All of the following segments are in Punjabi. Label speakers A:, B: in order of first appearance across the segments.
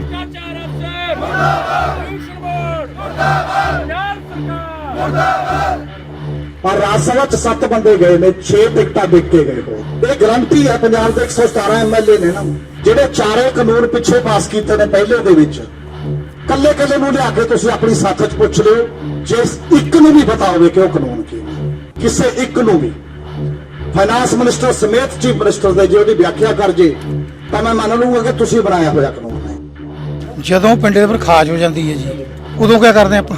A: ਭ੍ਰਿਸ਼ਟਾਚਾਰ ਅਫਸਰ ਮੁਰਦਾਬਾਦ ਪੋਲੂਸ਼ਨ ਬੋਰਡ ਮੁਰਦਾਬਾਦ ਪੰਜਾਬ ਸਰਕਾਰ
B: ਪਰ ਰਾਜ ਸਭਾ ਚ ਸੱਤ ਬੰਦੇ ਗਏ ਨੇ 6 ਟਿਕਟਾਂ ਵਿਕ ਕੇ ਗਏ ਹੋ ਇਹ ਗਰੰਟੀ ਹੈ ਪੰਜਾਬ ਦੇ 117 ਐਮਐਲਏ ਨੇ ਨਾ। ਜਿਹੜੇ ਚਾਰੇ ਕਾਨੂੰਨ ਪਿੱਛੇ ਪਾਸ ਕੀਤੇ ਨੇ ਪਹਿਲੇ ਦੇ ਵਿੱਚ ਕੱਲੇ ਕੱਲੇ ਨੂੰ ਲਿਆ ਕੇ ਤੁਸੀਂ ਆਪਣੀ ਸਾਥ ਚ ਪੁੱਛ ਲਿਓ, ਜੇ ਇੱਕ ਨੂੰ ਵੀ ਪਤਾ ਹੋਵੇ ਕਿ ਉਹ ਕਾਨੂੰਨ ਕੀ ਕਿਸੇ ਇੱਕ ਨੂੰ ਵੀ। ਫਾਈਨਾਂਸ ਮਿਨਿਸਟਰ ਸਮੇਤ ਚੀਫ ਮਿਨਿਸਟਰ ਦੇ ਜੇ ਉਹਦੀ ਵਿਆਖਿਆ ਕਰ ਜੇ, ਤਾਂ ਮੈਂ ਮੰਨ ਲੂੰਗਾ ਕਿ ਤੁਸੀਂ ਬਣਾਇਆ ਹੋਇਆ ਕਾਨੂੰਨ।
C: ਜਦੋਂ ਪਿੰਡੇ ਦੇ ਪਰ ਖਾਜ ਹੋ ਜਾਂਦੀ ਹੈ ਜੀ, ਉਦੋਂ ਕੀ ਕਰਦੇ ਆਪਾਂ?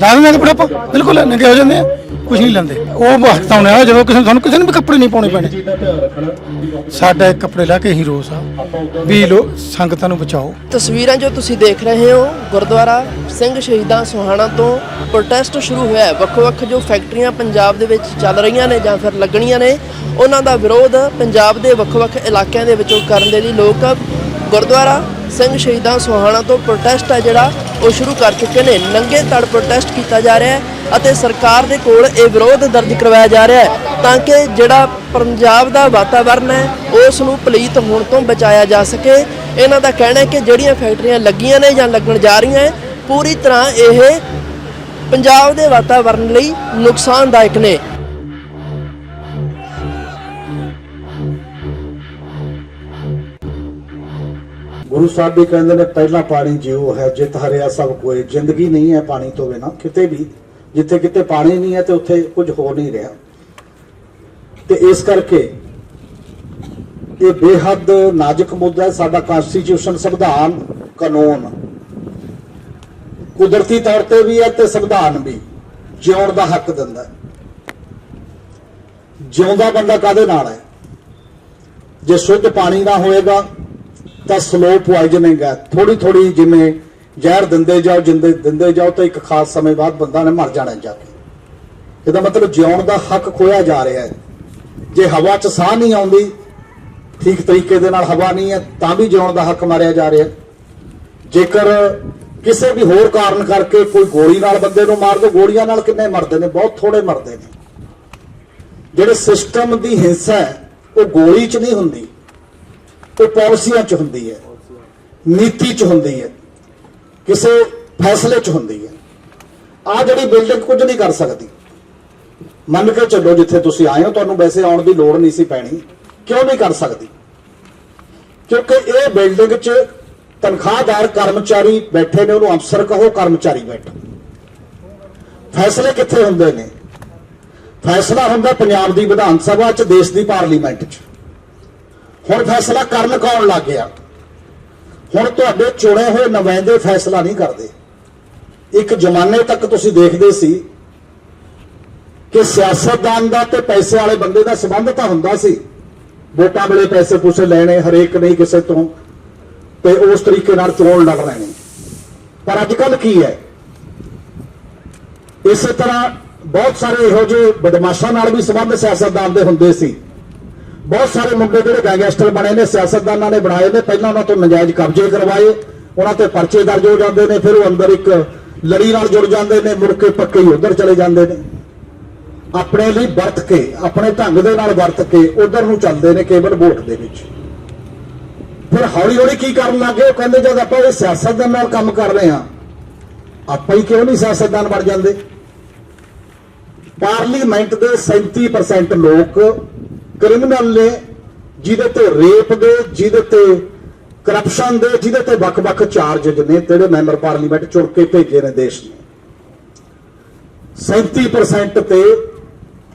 C: ਲਾ ਕੱਪੜੇ ਆਪਾਂ? ਬਿਲਕੁਲ ਨੰਗੇ ਹੋ ਜਾਂਦੇ ਆ ਕੁਝ ਨਹੀਂ ਲੈਂਦੇ। ਉਹ ਵਕਤ ਆਉਣਾ ਜਦੋਂ ਕਿਸੇ ਤੁਹਾਨੂੰ ਕਿਸੇ ਨੂੰ ਵੀ ਕੱਪੜੇ ਨਹੀਂ ਪਾਉਣੇ ਪੈਣੇ। ਸਾਡਾ ਇੱਕ ਕੱਪੜੇ ਲਾ ਕੇ ਹੀ ਰੋਸ ਆ, ਵੀ ਲੋ ਸੰਗਤਾਂ ਨੂੰ ਬਚਾਓ।
D: ਤਸਵੀਰਾਂ ਜੋ ਤੁਸੀਂ ਦੇਖ ਰਹੇ ਹੋ, ਗੁਰਦੁਆਰਾ ਸਿੰਘ ਸ਼ਹੀਦਾਂ ਸੁਹਾਣਾ ਤੋਂ ਪ੍ਰੋਟੈਸਟ ਸ਼ੁਰੂ ਹੋਇਆ ਹੈ। ਵੱਖ-ਵੱਖ ਜੋ ਫੈਕਟਰੀਆਂ ਪੰਜਾਬ ਦੇ ਵਿੱਚ ਚੱਲ ਰਹੀਆਂ ਨੇ ਜਾਂ ਫਿਰ ਲੱਗਣੀਆਂ ਨੇ, ਉਹਨਾਂ ਦਾ ਵਿਰੋਧ ਪੰਜਾਬ ਦੇ ਵੱਖ-ਵੱਖ ਇਲਾਕਿਆਂ ਦੇ ਵਿੱਚੋਂ ਕਰਨ ਦੇ ਲਈ ਲੋਕ ਗੁਰਦੁਆਰਾ ਸਿੰਘ ਸ਼ਹੀਦਾਂ ਸੋਹਾਣਾ ਤੋਂ ਪ੍ਰੋਟੈਸਟ ਹੈ ਜਿਹੜਾ, ਉਹ ਸ਼ੁਰੂ ਕਰ ਚੁੱਕੇ ਨੇ। ਨੰਗੇ ਤੜ ਪ੍ਰੋਟੈਸਟ ਕੀਤਾ ਜਾ ਰਿਹਾ ਹੈ ਅਤੇ ਸਰਕਾਰ ਦੇ ਕੋਲ ਇਹ ਵਿਰੋਧ ਦਰਜ ਕਰਵਾਇਆ ਜਾ ਰਿਹਾ ਹੈ ਤਾਂ ਕਿ ਜਿਹੜਾ ਪੰਜਾਬ ਦਾ ਵਾਤਾਵਰਨ ਹੈ, ਉਸ ਨੂੰ ਪਲੀਤ ਹੋਣ ਤੋਂ ਬਚਾਇਆ ਜਾ ਸਕੇ। ਇਹਨਾਂ ਦਾ ਕਹਿਣਾ ਹੈ ਕਿ ਜਿਹੜੀਆਂ ਫੈਕਟਰੀਆਂ ਲੱਗੀਆਂ ਨੇ ਜਾਂ ਲੱਗਣ ਜਾ ਰਹੀਆਂ ਹੈ, ਪੂਰੀ ਤਰ੍ਹਾਂ ਇਹ ਪੰਜਾਬ ਦੇ ਵਾਤਾਵਰਨ ਲਈ ਨੁਕਸਾਨਦਾਇਕ ਨੇ।
B: ਗੁਰੂ ਸਾਹਿਬ ਵੀ ਕਹਿੰਦੇ ਨੇ, ਪਹਿਲਾ ਪਾਣੀ ਜਿਉ ਹੈ, ਜਿਤ ਹਰਿਆ ਸਭ ਕੋਏ। ਜ਼ਿੰਦਗੀ ਨਹੀਂ ਹੈ ਪਾਣੀ ਤੋਂ ਬਿਨਾ, ਕਿਤੇ ਵੀ। ਜਿੱਥੇ ਕਿਤੇ ਪਾਣੀ ਨਹੀਂ ਹੈ ਤੇ ਉੱਥੇ ਕੁਝ ਹੋ ਨਹੀਂ ਰਿਹਾ। ਤੇ ਇਸ ਕਰਕੇ ਇਹ ਬੇਹੱਦ ਨਾਜ਼ੁਕ ਮੁੱਦਾ ਹੈ, ਸਾਡਾ ਕਨਸਟੀਟਿਊਸ਼ਨ ਸੰਵਿਧਾਨ ਕਾਨੂੰਨ। ਕੁਦਰਤੀ ਤੌਰ ਤੇ ਵੀ ਹੈ ਤੇ ਸੰਵਿਧਾਨ ਵੀ। ਜਿਉਣ ਦਾ ਹੱਕ ਦਿੰਦਾ ਹੈ। ਜਿਉਂਦਾ ਬੰਦਾ ਕਾਦੇ ਨਾਲ ਹੈ? ਜੇ ਸ਼ੁੱਧ ਪਾਣੀ ਨਾ ਹੋਏਗਾ ਤਾਂ ਸਲੋ ਪੋਇਜ਼ਨਿੰਗ ਹੈ ਥੋੜੀ ਥੋੜੀ ਜਿਵੇਂ ਜ਼ਹਿਰ ਦਿੰਦੇ ਜਾਓ, ਜਿੰਦੇ ਦਿੰਦੇ ਜਾਓ ਤਾਂ ਇੱਕ ਖਾਸ ਸਮੇਂ ਬਾਅਦ ਬੰਦਾ ਨੇ ਮਰ ਜਾਣਾ ਜਾ ਕੇ। ਇਹਦਾ ਮਤਲਬ ਜਿਉਣ ਦਾ ਹੱਕ ਖੋਇਆ ਜਾ ਰਿਹਾ ਹੈ। ਜੇ ਹਵਾ 'ਚ ਸਾਹ ਨਹੀਂ ਆਉਂਦੀ, ਠੀਕ ਤਰੀਕੇ ਦੇ ਨਾਲ ਹਵਾ ਨਹੀਂ ਹੈ, ਤਾਂ ਵੀ ਜਿਉਣ ਦਾ ਹੱਕ ਮਾਰਿਆ ਜਾ ਰਿਹਾ ਜੇਕਰ ਕਿਸੇ ਵੀ ਹੋਰ ਕਾਰਨ ਕਰਕੇ ਕੋਈ ਗੋਲੀ ਨਾਲ ਬੰਦੇ ਨੂੰ ਮਾਰ ਦੋ, ਗੋਲੀਆਂ ਨਾਲ ਕਿੰਨੇ ਮਰਦੇ ਨੇ? ਬਹੁਤ ਥੋੜੇ ਮਰਦੇ ਨੇ। ਜਿਹੜੇ ਸਿਸਟਮ ਦੀ ਹਿੰਸਾ ਹੈ, ਉਹ ਗੋਲੀ 'ਚ ਨਹੀਂ ਹੁੰਦੀ। ਉਹ ਪਾਲਿਸੀਆਂ 'ਚ ਹੁੰਦੀ ਹੈ, ਨੀਤੀ 'ਚ ਹੁੰਦੀ ਹੈ, ਕਿਸੇ ਫੈਸਲੇ 'ਚ ਹੁੰਦੀ ਹੈ। ਆ ਜਿਹੜੀ ਬਿਲਡਿੰਗ ਕੁਝ ਨਹੀਂ ਕਰ ਸਕਦੀ। ਮੰਨ ਕੇ ਚੱਲੋ ਜਿੱਥੇ ਤੁਸੀਂ ਆਏ ਹੋ, ਤੁਹਾਨੂੰ ਵੈਸੇ ਆਉਣ ਦੀ ਲੋੜ ਨਹੀਂ ਸੀ ਪੈਣੀ। ਕਿਉਂ ਨਹੀਂ ਕਰ ਸਕਦੀ? ਕਿਉਂਕਿ ਇਹ ਬਿਲਡਿੰਗ 'ਚ ਤਨਖਾਹਦਾਰ ਕਰਮਚਾਰੀ ਬੈਠੇ ਨੇ, ਉਹਨੂੰ ਅਫਸਰ ਕਹੋ, ਕਰਮਚਾਰੀ ਬੈਠੋ। ਫੈਸਲੇ ਕਿੱਥੇ ਹੁੰਦੇ ਨੇ? ਫੈਸਲਾ ਹੁੰਦਾ ਪੰਜਾਬ ਦੀ ਵਿਧਾਨ ਸਭਾ 'ਚ, ਦੇਸ਼ ਦੀ ਪਾਰਲੀਮੈਂਟ 'ਚ। ਹੁਣ ਫੈਸਲਾ ਕਰਨ ਕੌਣ ਲੱਗ ਗਿਆ? ਹੁਣ ਤੁਹਾਡੇ ਚੁਣੇ ਹੋਏ ਨੁਮਾਇੰਦੇ ਫੈਸਲਾ ਨਹੀਂ ਕਰਦੇ। ਇੱਕ ਜ਼ਮਾਨੇ ਤੱਕ ਤੁਸੀਂ ਦੇਖਦੇ ਸੀ ਕਿ ਸਿਆਸਤਦਾਨ ਦਾ ਤੇ ਪੈਸੇ ਵਾਲੇ ਬੰਦੇ ਦਾ ਸੰਬੰਧ ਤਾਂ ਹੁੰਦਾ ਸੀ। ਵੋਟਾਂ ਵੇਲੇ ਪੈਸੇ ਪੂਸੇ ਲੈਣੇ ਹਰੇਕ ਨਹੀਂ ਕਿਸੇ ਤੋਂ, ਤੇ ਉਸ ਤਰੀਕੇ ਨਾਲ ਚੋਣ ਲੜ ਰਹੇ ਨੇ। ਪਰ ਅੱਜ ਕੱਲ ਕੀ ਹੈ? ਇਸੇ ਤਰ੍ਹਾਂ ਬਹੁਤ ਸਾਰੇ ਇਹੋ ਜਿਹੇ ਬਦਮਾਸ਼ਾਂ ਨਾਲ ਵੀ ਸੰਬੰਧ ਸਿਆਸਤਦਾਨ ਦੇ ਹੁੰਦੇ ਸੀ। ਬਹੁਤ ਸਾਰੇ ਮੁੰਡੇ ਜਿਹੜੇ ਗੈਂਗਸਟਰ ਬਣੇ ਨੇ, ਸਿਆਸਤਦਾਨਾਂ ਨੇ ਬਣਾਏ ਨੇ। ਪਹਿਲਾਂ ਉਹਨਾਂ ਤੋਂ ਨਜਾਇਜ਼ ਕਬਜ਼ੇ ਕਰਵਾਏ, ਉਹਨਾਂ ਤੇ ਪਰਚੇ ਦਰਜ ਹੋ ਜਾਂਦੇ ਨੇ, ਫਿਰ ਉਹ ਅੰਦਰ ਇੱਕ ਲੜੀ ਨਾਲ ਜੁੜ ਜਾਂਦੇ ਨੇ, ਮੁੜ ਕੇ ਪੱਕੇ ਹੀ ਉਧਰ ਚਲੇ ਜਾਂਦੇ ਨੇ। ਆਪਣੇ ਲਈ ਵਰਤ ਕੇ, ਆਪਣੇ ਢੰਗ ਦੇ ਨਾਲ ਵਰਤ ਕੇ ਉਧਰ ਨੂੰ ਚੱਲਦੇ ਨੇ ਕੇਵਲ ਵੋਟ ਦੇ ਵਿੱਚ। ਫਿਰ ਹੌਲੀ ਹੌਲੀ ਕੀ ਕਰਨ ਲੱਗੇ ਉਹ ਕਹਿੰਦੇ, ਜਦ ਆਪਾਂ ਇਹ ਸਿਆਸਤਦਾਨ ਨਾਲ ਕੰਮ ਕਰ ਰਹੇ ਹਾਂ, ਆਪਾਂ ਹੀ ਕਿਉਂ ਨਹੀਂ ਸਿਆਸਤਦਾਨ ਬਣ ਜਾਂਦੇ? ਪਾਰਲੀਮੈਂਟ ਦੇ 37% ਲੋਕ ਕ੍ਰਿਮੀਨਲ ਨੇ ਜਿਹਦੇ ਤੇ ਰੇਪ ਦੇ, ਜਿਹਦੇ ਤੇ ਕਰਪਸ਼ਨ ਦੇ, ਜਿਹਦੇ ਤੇ ਵੱਖ-ਵੱਖ ਚਾਰਜ ਨੇ, ਜਿਹੜੇ ਮੈਂਬਰ ਪਾਰਲੀਮੈਂਟ ਚੁਣ ਕੇ ਭੇਜੇ ਨੇ ਦੇਸ਼ ਨੇ। 37% ਤੇ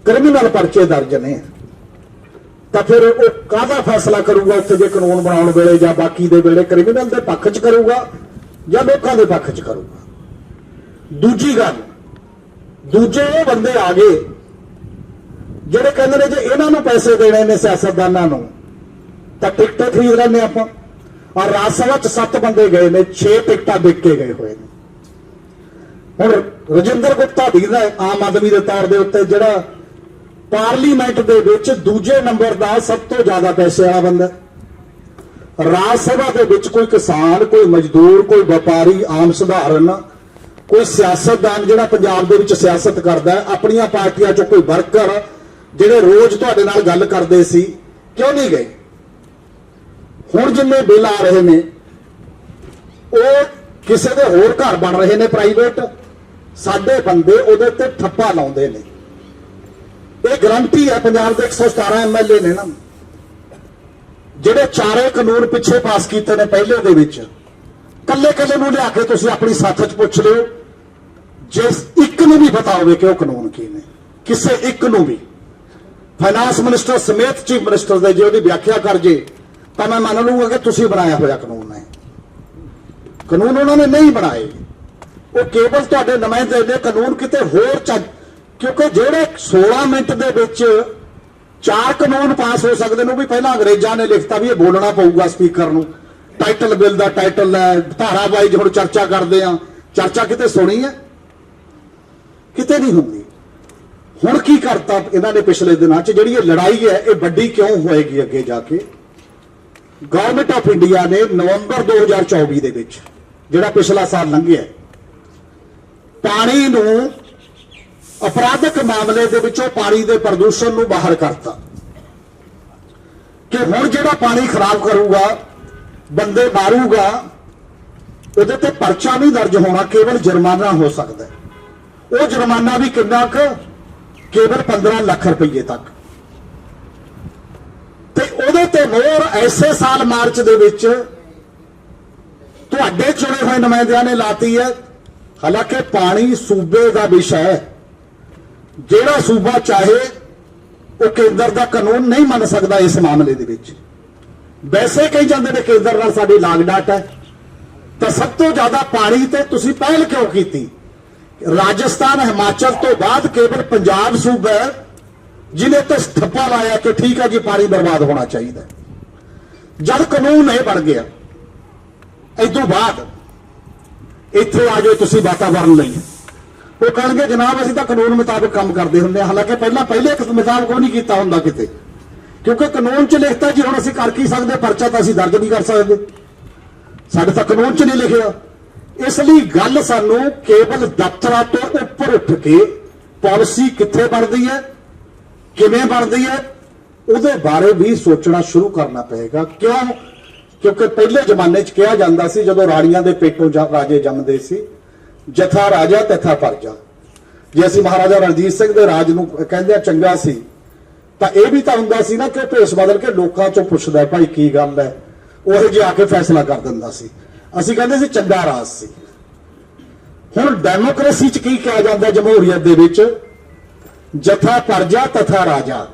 B: ਕ੍ਰਿਮੀਨਲ ਪਰਚੇ ਦਰਜ ਨੇ। ਤਾਂ ਫਿਰ ਉਹ ਕਾਹਦਾ ਫੈਸਲਾ ਕਰੂਗਾ ਉੱਥੇ ਜੇ ਕਾਨੂੰਨ ਬਣਾਉਣ ਵੇਲੇ ਜਾਂ ਬਾਕੀ ਦੇ ਵੇਲੇ ਕ੍ਰਿਮੀਨਲ ਦੇ ਪੱਖ 'ਚ ਕਰੂਗਾ ਜਾਂ ਲੋਕਾਂ ਦੇ ਪੱਖ 'ਚ ਕਰੂਗਾ? ਦੂਜੀ ਗੱਲ, ਦੂਜੇ ਉਹ ਬੰਦੇ ਆ ਗਏ ਜਿਹੜੇ ਕਹਿੰਦੇ ਨੇ ਜੇ ਇਹਨਾਂ ਨੂੰ ਪੈਸੇ ਦੇਣੇ ਨੇ ਸਿਆਸਤਦਾਨਾਂ ਨੂੰ, ਤਾਂ ਟਿਕਟਾਂ ਖਰੀਦ ਲੈਣੇ ਆਪਾਂ। ਔਰ ਰਾਜ ਸਭਾ ਚ ਸੱਤ ਬੰਦੇ ਗਏ ਨੇ 6 ਟਿਕਟਾਂ ਵਿਕ ਕੇ ਗਏ ਹੋਏ ਨੇ। ਹੁਣ ਰਜਿੰਦਰ ਗੁਪਤਾ ਦੀ ਆਮ ਆਦਮੀ ਦੇ ਤੌਰ ਦੇ ਉੱਤੇ, ਜਿਹੜਾ ਪਾਰਲੀਮੈਂਟ ਦੇ ਵਿੱਚ ਦੂਜੇ ਨੰਬਰ ਦਾ ਸਭ ਤੋਂ ਜ਼ਿਆਦਾ ਪੈਸੇ ਵਾਲਾ ਬੰਦਾ ਰਾਜ ਸਭਾ ਦੇ ਵਿੱਚ ਕੋਈ ਕਿਸਾਨ, ਕੋਈ ਮਜ਼ਦੂਰ, ਕੋਈ ਵਪਾਰੀ, ਆਮ ਸਧਾਰਨ, ਕੋਈ ਸਿਆਸਤਦਾਨ ਜਿਹੜਾ ਪੰਜਾਬ ਦੇ ਵਿੱਚ ਸਿਆਸਤ ਕਰਦਾ ਆਪਣੀਆਂ ਪਾਰਟੀਆਂ ਚੋਂ ਕੋਈ ਵਰਕਰ ਜਿਹੜੇ ਰੋਜ਼ ਤੁਹਾਡੇ ਨਾਲ ਗੱਲ ਕਰਦੇ ਸੀ, ਕਿਉਂ ਨਹੀਂ ਗਏ? ਹੁਣ ਜਿੰਨੇ ਬਿੱਲ ਆ ਰਹੇ ਨੇ, ਉਹ ਕਿਸੇ ਦੇ ਹੋਰ ਘਰ ਬਣ ਰਹੇ ਨੇ ਪ੍ਰਾਈਵੇਟ ਸਾਡੇ ਬੰਦੇ ਉਹਦੇ ਤੇ ਠੱਪਾ ਲਾਉਂਦੇ ਨੇ। ਇਹ ਗਰੰਟੀ ਹੈ ਪੰਜਾਬ ਦੇ 117 ਐਮਐਲਏ ਨੇ ਨਾ। ਜਿਹੜੇ ਚਾਰੇ ਕਾਨੂੰਨ ਪਿੱਛੇ ਪਾਸ ਕੀਤੇ ਨੇ ਪਹਿਲੇ ਦੇ ਵਿੱਚ ਕੱਲੇ ਕੱਲੇ ਨੂੰ ਲਿਆ ਕੇ ਤੁਸੀਂ ਆਪਣੀ ਸਾਥ 'ਚ ਪੁੱਛ ਲਿਓ। ਜਿਸ ਇੱਕ ਨੂੰ ਵੀ ਪਤਾ ਹੋਵੇ ਕਿ ਉਹ ਕਾਨੂੰਨ ਕੀ ਨੇ, ਕਿਸੇ ਇੱਕ ਨੂੰ ਵੀ। ਫਾਈਨਾਂਸ ਮਿਨਿਸਟਰ ਸਮੇਤ ਚੀਫ ਮਿਨਿਸਟਰ ਦੇ ਜੇ ਉਹਦੀ ਵਿਆਖਿਆ ਕਰ ਜੇ, ਤਾਂ ਮੈਂ ਮੰਨ ਲਊਗਾ ਕਿ ਤੁਸੀਂ ਬਣਾਇਆ ਹੋਇਆ ਕਾਨੂੰਨ ਹੈ ਕਾਨੂੰਨ ਉਹਨਾਂ ਨੇ ਨਹੀਂ ਬਣਾਏ। ਉਹ ਕੇਵਲ ਤੁਹਾਡੇ ਨੁਮਾਇੰਦੇ ਨੇ ਕਾਨੂੰਨ ਕਿਤੇ ਹੋਰ ਚੱਜ, ਕਿਉਂਕਿ ਜਿਹੜੇ 16 ਮਿੰਟ ਦੇ ਵਿੱਚ ਚਾਰ ਕਾਨੂੰਨ ਪਾਸ ਹੋ ਸਕਦੇ ਨੇ, ਉਹ ਵੀ ਪਹਿਲਾਂ ਅੰਗਰੇਜ਼ਾਂ ਨੇ ਲਿਖਤਾ ਵੀ ਇਹ ਬੋਲਣਾ ਪਊਗਾ ਸਪੀਕਰ ਨੂੰ। ਟਾਈਟਲ ਬਿੱਲ ਦਾ ਟਾਈਟਲ ਹੈ ਧਾਰਾ ਵਾਈਜ਼ ਹੁਣ ਚਰਚਾ ਕਰਦੇ ਆ ਚਰਚਾ ਕਿਤੇ ਸੁਣੀ ਹੈ? ਕਿਤੇ ਨਹੀਂ ਹੁੰਦੀ। ਹੁਣ ਕੀ ਕਰਤਾ ਇਹਨਾਂ ਨੇ ਪਿਛਲੇ ਦਿਨਾਂ 'ਚ? ਜਿਹੜੀ ਇਹ ਲੜਾਈ ਹੈ, ਇਹ ਵੱਡੀ ਕਿਉਂ ਹੋਏਗੀ ਅੱਗੇ ਜਾ ਕੇ? ਗਵਰਨਮੈਂਟ ਆਫ ਇੰਡੀਆ ਨੇ ਨਵੰਬਰ 2024 ਦੇ ਵਿੱਚ, ਜਿਹੜਾ ਪਿਛਲਾ ਸਾਲ ਲੰਘਿਆ, ਪਾਣੀ ਨੂੰ ਅਪਰਾਧਕ ਮਾਮਲੇ ਦੇ ਵਿੱਚੋਂ ਪਾਣੀ ਦੇ ਪ੍ਰਦੂਸ਼ਣ ਨੂੰ ਬਾਹਰ ਕਰਤਾ। ਕਿ ਹੁਣ ਜਿਹੜਾ ਪਾਣੀ ਖਰਾਬ ਕਰੂਗਾ, ਬੰਦੇ ਮਾਰੂਗਾ, ਉਹਦੇ ਤੇ ਪਰਚਾ ਨਹੀਂ ਦਰਜ ਹੋਣਾ ਕੇਵਲ ਜੁਰਮਾਨਾ ਹੋ ਸਕਦਾ ਉਹ ਜੁਰਮਾਨਾ ਵੀ ਕਿੰਨਾ ਕੁ ਕੇਵਲ 15 ਲੱਖ ਰੁਪਏ ਤੱਕ। ਤੇ ਉਹਦੇ ਤੇ ਮੋਹਰ ਐਸੇ ਸਾਲ ਮਾਰਚ ਦੇ ਵਿੱਚ ਤੁਹਾਡੇ ਚੁਣੇ ਹੋਏ ਨੁਮਾਇੰਦਿਆਂ ਨੇ ਲਾਤੀ ਹੈ। ਹਾਲਾਂਕਿ ਪਾਣੀ ਸੂਬੇ ਦਾ ਵਿਸ਼ਾ ਹੈ। ਜਿਹੜਾ ਸੂਬਾ ਚਾਹੇ ਉਹ ਕੇਂਦਰ ਦਾ ਕਾਨੂੰਨ ਨਹੀਂ ਮੰਨ ਸਕਦਾ ਇਸ ਮਾਮਲੇ ਦੇ ਵਿੱਚ। ਵੈਸੇ ਕਹੀ ਜਾਂਦੇ ਨੇ ਕੇਂਦਰ ਨਾਲ ਸਾਡੀ ਲਾਗ ਡਾਟ ਹੈ। ਤਾਂ ਸਭ ਤੋਂ ਜ਼ਿਆਦਾ ਪਾਣੀ ਤੇ ਤੁਸੀਂ ਪਹਿਲ ਕਿਉਂ ਕੀਤੀ? ਰਾਜਸਥਾਨ, ਹਿਮਾਚਲ ਤੋਂ ਬਾਅਦ ਕੇਵਲ ਪੰਜਾਬ ਸੂਬਾ ਹੈ ਜਿਹਨੇ ਤੇ ਠੱਪਾ ਲਾਇਆ ਕਿ ਠੀਕ ਹੈ ਜੀ, ਪਾਣੀ ਬਰਬਾਦ ਹੋਣਾ ਚਾਹੀਦਾ ਜਦ ਕਾਨੂੰਨ ਇਹ ਬਣ ਗਿਆ ਇਦੋਂ ਬਾਅਦ ਇੱਥੇ ਆ ਜਾਓ, ਤੁਸੀਂ ਵਾਤਾਵਰਣ ਲਈ। ਉਹ ਕਹਿਣਗੇ, ਜਨਾਬ, ਅਸੀਂ ਤਾਂ ਕਾਨੂੰਨ ਮੁਤਾਬਕ ਕੰਮ ਕਰਦੇ ਹੁੰਦੇ ਹਾਂ। ਹਾਲਾਂਕਿ ਪਹਿਲਾਂ ਪਹਿਲੇ ਇੱਕ ਮੁਤਾਬਕ ਉਹ ਨਹੀਂ ਕੀਤਾ ਹੁੰਦਾ ਕਿਤੇ। ਕਿਉਂਕਿ ਕਾਨੂੰਨ 'ਚ ਲਿਖਤਾ ਜੀ, ਹੁਣ ਅਸੀਂ ਕਰ ਕੀ ਸਕਦੇ? ਪਰਚਾ ਤਾਂ ਅਸੀਂ ਦਰਜ ਨਹੀਂ ਕਰ ਸਕਦੇ। ਸਾਡੇ ਤਾਂ ਕਾਨੂੰਨ 'ਚ ਨਹੀਂ ਲਿਖਿਆ। ਇਸ ਲਈ ਗੱਲ ਸਾਨੂੰ ਕੇਵਲ ਦਫ਼ਤਰਾਂ ਤੋਂ ਉੱਪਰ ਉੱਠ ਕੇ ਪਾਲਿਸੀ ਕਿੱਥੇ ਬਣਦੀ ਹੈ, ਕਿਵੇਂ ਬਣਦੀ ਹੈ, ਉਹਦੇ ਬਾਰੇ ਵੀ ਸੋਚਣਾ ਸ਼ੁਰੂ ਕਰਨਾ ਪਏਗਾ। ਕਿਉਂ? ਕਿਉਂਕਿ ਪਹਿਲੇ ਜ਼ਮਾਨੇ 'ਚ ਕਿਹਾ ਜਾਂਦਾ ਸੀ, ਜਦੋਂ ਰਾਣੀਆਂ ਦੇ ਪੇਟੋਂ ਰਾਜੇ ਜੰਮਦੇ ਸੀ, ਜਥਾ ਰਾਜਾ, ਤਥਾ ਪਰਜਾ। ਜੇ ਅਸੀਂ ਮਹਾਰਾਜਾ ਰਣਜੀਤ ਸਿੰਘ ਦੇ ਰਾਜ ਨੂੰ ਕਹਿੰਦੇ ਆ ਚੰਗਾ ਸੀ, ਤਾਂ ਇਹ ਵੀ ਤਾਂ ਹੁੰਦਾ ਸੀ ਨਾ ਕਿ ਭੇਸ ਬਦਲ ਕੇ ਲੋਕਾਂ ਚੋਂ ਪੁੱਛਦਾ ਭਾਈ ਕੀ ਗੱਲ ਹੈ? ਉਹ ਜੇ ਆ ਕੇ ਫੈਸਲਾ ਕਰ ਦਿੰਦਾ ਸੀ। ਅਸੀਂ ਕਹਿੰਦੇ ਸੀ ਚੰਗਾ ਰਾਜ ਸੀ। ਹੁਣ ਡੈਮੋਕ੍ਰੇਸੀ 'ਚ ਕੀ ਕਿਹਾ ਜਾਂਦਾ ਜਮਹੂਰੀਅਤ ਦੇ ਵਿੱਚ? ਜਥਾ ਪਰਜਾ ਤਥਾ ਰਾਜਾ।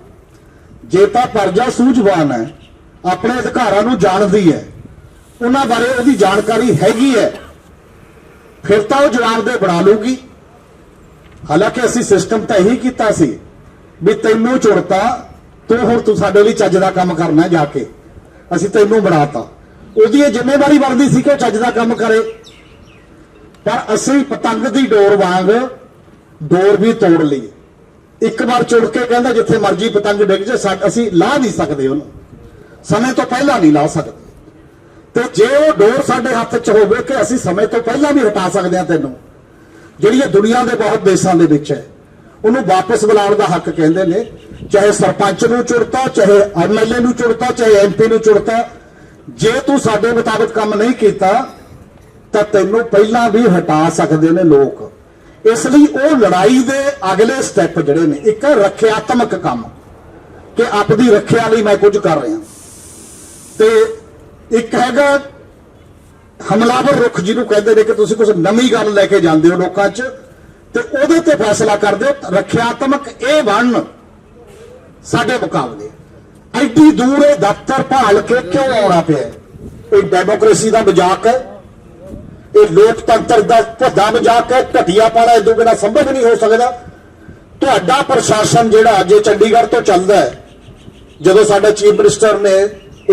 B: ਜੇ ਤਾਂ ਪਰਜਾ ਸੂਝਵਾਨ ਹੈ, ਆਪਣੇ ਅਧਿਕਾਰਾਂ ਨੂੰ ਜਾਣਦੀ ਹੈ, ਉਹਨਾਂ ਬਾਰੇ ਉਹਦੀ ਜਾਣਕਾਰੀ ਹੈਗੀ ਹੈ, ਫਿਰ ਤਾਂ ਉਹ ਜਵਾਬਦੇ ਬਣਾ ਲੂਗੀ ਹਾਲਾਂਕਿ ਅਸੀਂ ਸਿਸਟਮ ਤਾਂ ਇਹੀ ਕੀਤਾ ਸੀ ਵੀ ਤੈਨੂੰ ਚੁਣਤਾ, ਤੂੰ ਹੁਣ ਤੂੰ ਸਾਡੇ ਲਈ ਚੱਜ ਦਾ ਕੰਮ ਕਰਨਾ ਜਾ ਕੇ। ਅਸੀਂ ਤੈਨੂੰ ਬਣਾਤਾ। ਉਹਦੀ ਇਹ ਜ਼ਿੰਮੇਵਾਰੀ ਬਣਦੀ ਸੀ ਕਿ ਉਹ ਚੱਜ ਦਾ ਕੰਮ ਕਰੇ। ਪਰ ਅਸੀਂ ਪਤੰਗ ਦੀ ਡੋਰ ਵਾਂਗ ਡੋਰ ਵੀ ਤੋੜ ਲਈ। ਇੱਕ ਵਾਰ ਚੁੜ ਕੇ ਕਹਿੰਦਾ ਜਿੱਥੇ ਮਰਜ਼ੀ ਪਤੰਗ ਡਿੱਗ ਜੇ ਅਸੀਂ ਲਾ ਨਹੀਂ ਸਕਦੇ ਉਹਨੂੰ। ਸਮੇਂ ਤੋਂ ਪਹਿਲਾਂ ਨਹੀਂ ਲਾਹ ਸਕਦੇ। ਤੇ ਜੇ ਉਹ ਡੋਰ ਸਾਡੇ ਹੱਥ 'ਚ ਹੋਵੇ ਕਿ ਅਸੀਂ ਸਮੇਂ ਤੋਂ ਪਹਿਲਾਂ ਵੀ ਹਟਾ ਸਕਦੇ ਹਾਂ ਤੈਨੂੰ, ਜਿਹੜੀ ਇਹ ਦੁਨੀਆ ਦੇ ਬਹੁਤ ਦੇਸ਼ਾਂ ਦੇ ਵਿੱਚ ਹੈ, ਉਹਨੂੰ ਵਾਪਸ ਬੁਲਾਉਣ ਦਾ ਹੱਕ ਕਹਿੰਦੇ ਨੇ। ਚਾਹੇ ਸਰਪੰਚ ਨੂੰ ਚੁਣਤਾ, ਚਾਹੇ ਐਮਐਲਏ ਨੂੰ ਚੁਣਤਾ, ਚਾਹੇ ਐਮਪੀ ਨੂੰ ਚੁਣਤਾ ਜੇ ਤੂੰ ਸਾਡੇ ਮੁਤਾਬਕ ਕੰਮ ਨਹੀਂ ਕੀਤਾ, ਤਾਂ ਤੈਨੂੰ ਪਹਿਲਾਂ ਵੀ ਹਟਾ ਸਕਦੇ ਨੇ ਲੋਕ। ਇਸ ਲਈ ਉਹ ਲੜਾਈ ਦੇ ਅਗਲੇ ਸਟੈਪ ਜਿਹੜੇ ਨੇ, ਇੱਕ ਰੱਖਿਆਤਮਕ ਕੰਮ ਕਿ ਆਪਦੀ ਰੱਖਿਆ ਲਈ ਮੈਂ ਕੁਝ ਕਰ ਰਿਹਾ। ਤੇ ਇੱਕ ਹੈਗਾ ਹਮਲਾਵਰ ਰੁਖ ਜਿਹਨੂੰ ਕਹਿੰਦੇ ਨੇ ਕਿ ਤੁਸੀਂ ਕੁਝ ਨਵੀਂ ਗੱਲ ਲੈ ਕੇ ਜਾਂਦੇ ਹੋ ਲੋਕਾਂ 'ਚ, ਤੇ ਉਹਦੇ ਤੇ ਫੈਸਲਾ ਕਰਦੇ ਹੋ ਰੱਖਿਆਤਮਕ ਇਹ ਬਣਨ ਸਾਡੇ ਮੁਕਾਬਲੇ। ਐਡੀ ਦੂਰ ਇਹ ਦਫ਼ਤਰ ਭਾਲ ਕੇ ਕਿਉਂ ਆਉਣਾ ਪਿਆ? ਇਹ ਡੈਮੋਕ੍ਰੇਸੀ ਦਾ ਮਜ਼ਾਕ ਹੈ। ਇਹ ਲੋਕਤੰਤਰ ਦਾ ਭੱਦਾ ਮਜ਼ਾਕ ਹੈ। ਘਟੀਆ ਪਾਣਾ ਇਹ ਤੋਂ ਬਿਨਾਂ ਸੰਭਵ ਨਹੀਂ ਹੋ ਸਕਦਾ। ਤੁਹਾਡਾ ਪ੍ਰਸ਼ਾਸਨ ਜਿਹੜਾ ਅੱਜ ਚੰਡੀਗੜ੍ਹ ਤੋਂ ਚੱਲਦਾ ਹੈ, ਜਦੋਂ ਸਾਡੇ ਚੀਫ ਮਿਨਿਸਟਰ ਨੇ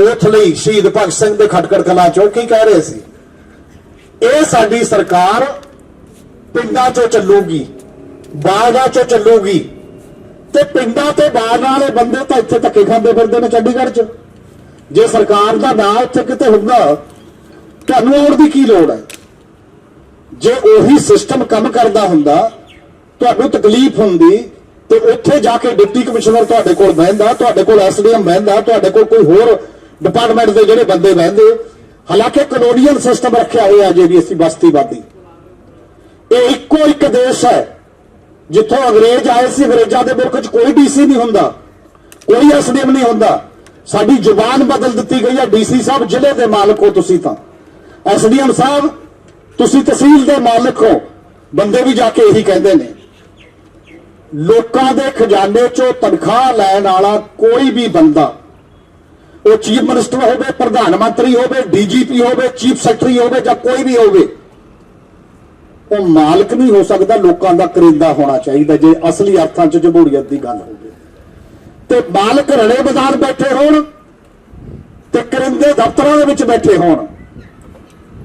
B: ਓਥ ਲਈ ਸ਼ਹੀਦ ਭਗਤ ਸਿੰਘ ਦੇ ਖਟਕੜ ਕਲਾਂ ਚੋਂ ਕੀ ਕਹਿ ਰਹੇ ਸੀ? ਇਹ ਸਾਡੀ ਸਰਕਾਰ ਪਿੰਡਾਂ ਚੋਂ ਚੱਲੂਗੀ, ਬਾਗਾਂ ਚੋਂ ਚੱਲੂਗੀ ਤੇ ਪਿੰਡਾਂ ਤੇ ਬਾਗਾਂ ਵਾਲੇ ਬੰਦੇ ਤਾਂ ਇੱਥੇ ਧੱਕੇ ਖਾਂਦੇ ਫਿਰਦੇ ਨੇ ਚੰਡੀਗੜ੍ਹ 'ਚ। ਜੇ ਸਰਕਾਰ ਦਾ ਨਾਂ ਉੱਥੇ ਕਿਤੇ ਹੁੰਦਾ ਤੁਹਾਨੂੰ ਆਉਣ ਦੀ ਕੀ ਲੋੜ ਹੈ? ਜੇ ਉਹੀ ਸਿਸਟਮ ਕੰਮ ਕਰਦਾ ਹੁੰਦਾ, ਤੁਹਾਨੂੰ ਤਕਲੀਫ ਹੁੰਦੀ, ਤੇ ਉੱਥੇ ਜਾ ਕੇ ਡਿਪਟੀ ਕਮਿਸ਼ਨਰ ਤੁਹਾਡੇ ਕੋਲ ਬਹਿੰਦਾ, ਤੁਹਾਡੇ ਕੋਲ ਐਸਡੀਐਮ ਬਹਿੰਦਾ, ਤੁਹਾਡੇ ਕੋਲ ਕੋਈ ਹੋਰ ਡਿਪਾਰਟਮੈਂਟ ਦੇ ਜਿਹੜੇ ਬੰਦੇ ਬਹਿੰਦੇ, ਹਾਲਾਂਕਿ ਕਲੋਨੀਅਲ ਸਿਸਟਮ ਰੱਖਿਆ ਹੋਇਆ ਜੇ ਵੀ ਅਸੀਂ ਬਸਤੀਵਾਦੀ ਇਹ ਇੱਕੋ ਇੱਕ ਦੇਸ਼ ਹੈ। ਜਿੱਥੋਂ ਅੰਗਰੇਜ਼ ਆਏ ਸੀ, ਅੰਗਰੇਜ਼ਾਂ ਦੇ ਮੁਲਕ 'ਚ ਕੋਈ ਡੀਸੀ ਨਹੀਂ ਹੁੰਦਾ। ਕੋਈ ਐਸਡੀਐਮ ਨਹੀਂ ਹੁੰਦਾ। ਸਾਡੀ ਜ਼ੁਬਾਨ ਬਦਲ ਦਿੱਤੀ ਗਈ ਹੈ ਡੀਸੀ ਸਾਹਿਬ ਜ਼ਿਲ੍ਹੇ ਦੇ ਮਾਲਕ ਹੋ ਤੁਸੀਂ ਤਾਂ। ਐਸਡੀਐਮ ਸਾਹਿਬ, ਤੁਸੀਂ ਤਹਿਸੀਲ ਦੇ ਮਾਲਕ ਹੋ। ਬੰਦੇ ਵੀ ਜਾ ਕੇ ਇਹੀ ਕਹਿੰਦੇ ਨੇ। ਲੋਕਾਂ ਦੇ ਖਜ਼ਾਨੇ 'ਚੋਂ ਤਨਖਾਹ ਲੈਣ ਵਾਲਾ ਕੋਈ ਵੀ ਬੰਦਾ, ਉਹ ਚੀਫ ਮਿਨਿਸਟਰ ਹੋਵੇ, ਪ੍ਰਧਾਨ ਮੰਤਰੀ ਹੋਵੇ ਡੀਜੀਪੀ ਹੋਵੇ, ਚੀਫ ਸੈਕਟਰੀ ਹੋਵੇ ਜਾਂ ਕੋਈ ਵੀ ਹੋਵੇ ਉਹ ਮਾਲਕ ਨਹੀਂ ਹੋ ਸਕਦਾ ਲੋਕਾਂ ਦਾ ਕਰਿੰਦਾ ਹੋਣਾ ਚਾਹੀਦਾ ਜੇ ਅਸਲੀ ਅਰਥਾਂ 'ਚ ਜਮਹੂਰੀਅਤ ਦੀ ਗੱਲ ਹੋਵੇ। ਤੇ ਮਾਲਕ ਰਲੇ ਬਾਜ਼ਾਰ ਬੈਠੇ ਹੋਣ ਤੇ ਕਰਿੰਦੇ ਦਫ਼ਤਰਾਂ ਦੇ ਵਿੱਚ ਬੈਠੇ ਹੋਣ।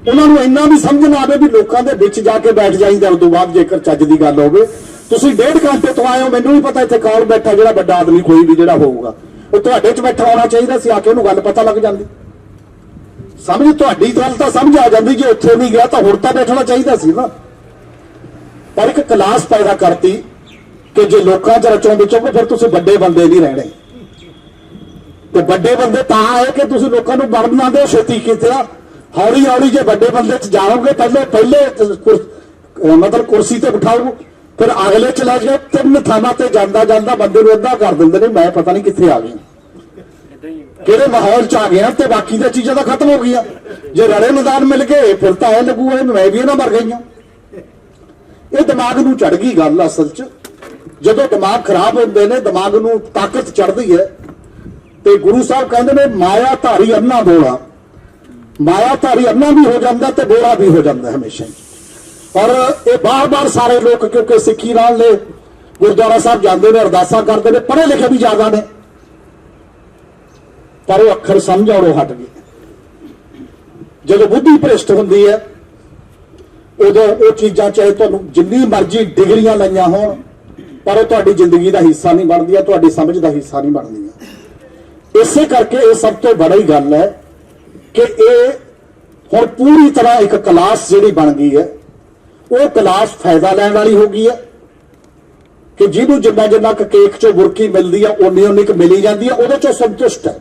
B: ਉਹਨਾਂ ਨੂੰ ਇੰਨਾ ਵੀ ਸਮਝ ਨਾ ਆਵੇ ਵੀ ਲੋਕਾਂ ਦੇ ਵਿੱਚ ਜਾ ਕੇ ਬੈਠ ਜਾਈਦਾ, ਉਸ ਤੋਂ ਬਾਅਦ ਜੇਕਰ ਚੱਜ ਦੀ ਗੱਲ ਹੋਵੇ। ਤੁਸੀਂ ਡੇਢ ਘੰਟੇ ਤੋਂ ਆਏ ਹੋ, ਮੈਨੂੰ ਨਹੀਂ ਪਤਾ ਇੱਥੇ ਕੌਣ ਬੈਠਾ, ਜਿਹੜਾ ਵੱਡਾ ਆਦਮੀ ਕੋਈ ਵੀ ਜਿਹੜਾ ਹੋਊਗਾ। ਉਹ ਤੁਹਾਡੇ 'ਚ ਬੈਠਾ ਹੋਣਾ ਚਾਹੀਦਾ ਸੀ ਆ ਕੇ ਉਹਨੂੰ ਗੱਲ ਪਤਾ ਲੱਗ ਜਾਂਦੀ। ਸਮਝ, ਤੁਹਾਡੀ ਗੱਲ ਤਾਂ ਸਮਝ ਆ ਜਾਂਦੀ, ਜੇ ਉੱਥੇ ਨਹੀਂ ਗਿਆ ਤਾਂ ਹੁਣ ਤਾਂ ਬੈਠਣਾ ਚਾਹੀਦਾ ਸੀ ਨਾ। ਪਰ ਇੱਕ ਕਲਾਸ ਪੈਦਾ ਕਰਤੀ ਕਿ ਜੇ ਲੋਕਾਂ 'ਚ ਰਚੋਂ ਵਿਚੋਗੇ ਫਿਰ ਤੁਸੀਂ ਵੱਡੇ ਬੰਦੇ ਨਹੀਂ ਰਹਿਣੇ। ਤੇ ਵੱਡੇ ਬੰਦੇ ਤਾਂ ਆਏ ਕਿ ਤੁਸੀਂ ਲੋਕਾਂ ਨੂੰ ਵੜਨ ਨਾ ਦਿਓ ਛੇਤੀ ਕਿਤੇ ਆ ਹੌਲੀ ਹੌਲੀ ਜੇ ਵੱਡੇ ਬੰਦੇ 'ਚ ਜਾਓਗੇ ਪਹਿਲੇ ਪਹਿਲੇ ਮਤਲਬ ਕੁਰਸੀ ਤੇ ਬਿਠਾਓ, ਫਿਰ ਅਗਲੇ ਚ ਲੈ ਜਾਓ, ਤਿੰਨ ਥਾਵਾਂ ਤੇ ਜਾਂਦਾ ਜਾਂਦਾ ਬੰਦੇ ਨੂੰ ਅੱਧਾ ਕਰ ਦਿੰਦੇ ਨੇ, ਮੈਂ ਪਤਾ ਨਹੀਂ ਕਿੱਥੇ ਆ ਗਈ। ਕਿਹੜੇ ਮਾਹੌਲ ਚ ਆ ਗਿਆ ਤੇ ਬਾਕੀ ਦੀਆਂ ਚੀਜ਼ਾਂ ਤਾਂ ਖਤਮ ਹੋ ਗਈਆਂ। ਜੇ ਰੜੇ ਮੈਦਾਨ ਮਿਲ ਗਏ, ਫਿਰ ਤਾਂ ਇਹ ਲੱਗੂਗਾ ਮੈਂ ਵੀ ਇਹਨਾਂ ਮਰ ਗਈਆਂ ਇਹ ਦਿਮਾਗ ਨੂੰ ਚੜ ਗਈ ਗੱਲ ਅਸਲ 'ਚ। ਜਦੋਂ ਦਿਮਾਗ ਖਰਾਬ ਹੁੰਦੇ ਨੇ, ਦਿਮਾਗ ਨੂੰ ਤਾਕਤ ਚੜਦੀ ਹੈ। ਤੇ ਗੁਰੂ ਸਾਹਿਬ ਕਹਿੰਦੇ ਨੇ ਮਾਇਆ ਧਾਰੀ ਅੰਨਾ ਬੋਲਾ। ਮਾਇਆ ਧਾਰੀ ਅੰਨਾ ਵੀ ਹੋ ਜਾਂਦਾ ਤੇ ਬੋਲਾ ਵੀ ਹੋ ਜਾਂਦਾ ਹਮੇਸ਼ਾ ਹੀ। ਔਰ ਇਹ ਬਾਰ-ਬਾਰ ਸਾਰੇ ਲੋਕ ਕਿਉਂਕਿ ਸਿੱਖੀ ਨਾਲ ਨੇ, ਗੁਰਦੁਆਰਾ ਸਾਹਿਬ ਜਾਂਦੇ ਨੇ, ਅਰਦਾਸਾਂ ਕਰਦੇ ਨੇ, ਪੜ੍ਹੇ ਲਿਖੇ ਵੀ ਜ਼ਿਆਦਾ ਨੇ। ਪਰ ਉਹ ਅੱਖਰ ਸਮਝ ਔਰੋਂ ਹਟ ਗਏ। ਜਦੋਂ ਬੁੱਧੀ ਭ੍ਰਿਸ਼ਟ ਹੁੰਦੀ ਹੈ ਉਦੋਂ ਉਹ ਚੀਜ਼ਾਂ ਚਾਹੇ ਤੁਹਾਨੂੰ ਜਿੰਨੀ ਮਰਜ਼ੀ ਡਿਗਰੀਆਂ ਲਈਆਂ ਹੋਣ, ਪਰ ਉਹ ਤੁਹਾਡੀ ਜ਼ਿੰਦਗੀ ਦਾ ਹਿੱਸਾ ਨਹੀਂ ਬਣਦੀਆਂ, ਤੁਹਾਡੀ ਸਮਝ ਦਾ ਹਿੱਸਾ ਨਹੀਂ ਬਣਦੀਆਂ। ਇਸੇ ਕਰਕੇ ਇਹ ਸਭ ਤੋਂ ਬੜੀ ਗੱਲ ਹੈ ਕਿ ਇਹ ਹੁਣ ਪੂਰੀ ਤਰ੍ਹਾਂ ਇੱਕ ਕਲਾਸ ਜਿਹੜੀ ਬਣ ਗਈ ਹੈ, ਉਹ ਕਲਾਸ ਫਾਇਦਾ ਲੈਣ ਵਾਲੀ ਹੋ ਗਈ ਹੈ। ਕਿ ਜਿਹਨੂੰ ਜਿੰਨਾ ਜਿੰਨਾ ਕੁ ਕੇਕ ਚੋਂ ਬੁਰਕੀ ਮਿਲਦੀ ਆ, ਓਨੀ ਓਨੀ ਕੁ ਮਿਲੀ ਜਾਂਦੀ ਆ, ਉਹਦੇ ਚੋਂ ਸੰਤੁਸ਼ਟ ਹੈ।